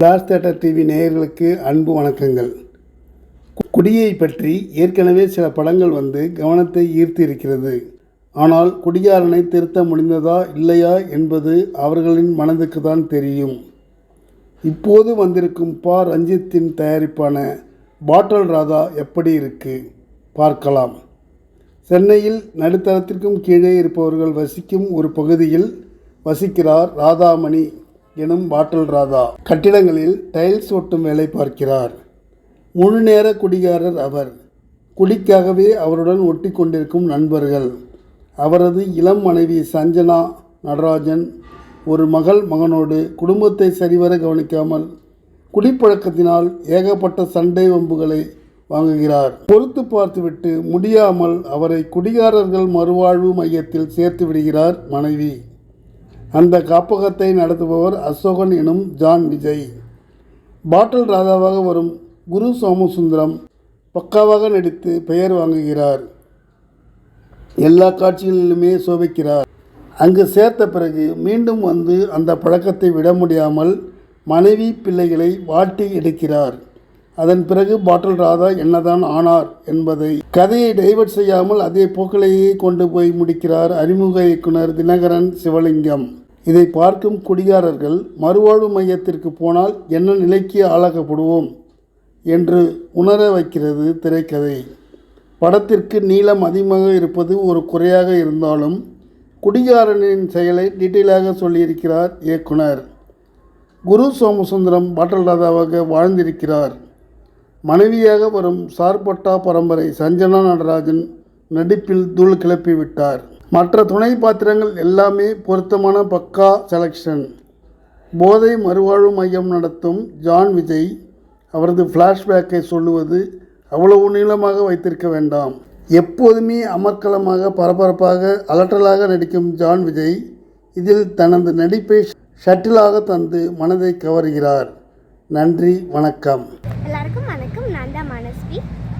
பிளாஸ் theatre TV நேயர்களுக்கு அன்பு வணக்கங்கள். குடியை பற்றி ஏற்கனவே சில படங்கள் வந்து கவனத்தை ஈர்த்து இருக்கிறது. ஆனால் குடியாரனை திருத்த முடிந்ததா இல்லையா என்பது அவர்களின் மனதுக்கு தான் தெரியும். இப்போது வந்திருக்கும் பா. ரஞ்சித்தின் தயாரிப்பான பாட்டல் ராதா எப்படி இருக்கு? பார்க்கலாம். சென்னையில் நடுத்தரத்திற்கும் கீழே இருப்பவர்கள் வசிக்கும் ஒரு பகுதியில் வசிக்கிறார் ராதாமணி. எனும் பாட்டல் ராதா. கட்டிடங்களில் டைல்ஸ் ஒட்டும் வேலை பார்க்கிறார். முழு நேர குடிகாரர் அவர். குடிக்காகவே அவருடன் ஒட்டி கொண்டிருக்கும் நண்பர்கள். அவரது இளம் மனைவி சஞ்சனா நடராஜன் ஒரு மகள் மகனோடு குடும்பத்தை சரிவர கவனிக்காமல் குடிப்பழக்கத்தினால் ஏகப்பட்ட சண்டை வம்புகளை வாங்குகிறார். பொறுத்து பார்த்துவிட்டு முடியாமல் அவரை குடிகாரர்கள் மறுவாழ்வு மையத்தில் சேர்த்து விடுகிறார் மனைவி. அந்த காப்பகத்தை நடத்துபவர் அசோகன் எனும் ஜான் விஜய். பாட்டில் ராதாவாக வரும் குரு சோமசுந்தரம் பக்காவாக நடித்து பெயர் வாங்குகிறார். எல்லா காட்சிகளிலுமே சோபிக்கிறார். அங்கு சேர்த்த பிறகு மீண்டும் வந்து அந்த பழக்கத்தை விட முடியாமல் மனைவி பிள்ளைகளை வாட்டி எடுக்கிறார். அதன் பிறகு பாட்டில் ராதா என்னதான் ஆனார் என்பதை கதையை டைவர்ட் செய்யாமல் அதே போக்கிலேயே கொண்டு போய் முடிக்கிறார் அறிமுக இயக்குனர் தினகரன் சிவலிங்கம். இதை பார்க்கும் குடிகாரர்கள் மறுவாழ்வு மையத்திற்கு போனால் என்ன நிலைக்கு ஆளாக்கப்படுவோம் என்று உணர வைக்கிறது திரைக்கதை. படத்திற்கு நீளம் அதிகமாக இருப்பது ஒரு குறையாக இருந்தாலும் குடிகாரனின் செயலை டீட்டெயிலாக சொல்லியிருக்கிறார் இயக்குனர். குரு சோமசுந்தரம் பாட்டல் ராதாவாக வாழ்ந்திருக்கிறார். மனைவியாக வரும் சார்பட்டா பரம்பரை சஞ்சனா நடராஜன் நடிப்பில் தூள் கிளப்பி விட்டார் மற்ற துணை பாத்திரங்கள் எல்லாமே பொருத்தமான பக்கா செலக்ஷன் போதை மறுவாழ்வு மையம் நடத்தும் ஜான் விஜய் அவரது ஃப்ளாஷ்பேக்கை சொல்லுவது அவ்வளவு நீளமாக வைத்திருக்க வேண்டாம். எப்போதுமே அமர்க்கலமாக பரபரப்பாக அலட்டலாக நடிக்கும் ஜான் விஜய் இதில் தனது நடிப்பை ஷட்டிலாக தந்து மனதை கவர்கிறார். நன்றி வணக்கம் எல்லாருக்கும் வணக்கம் நான் தான் மனஸ்வி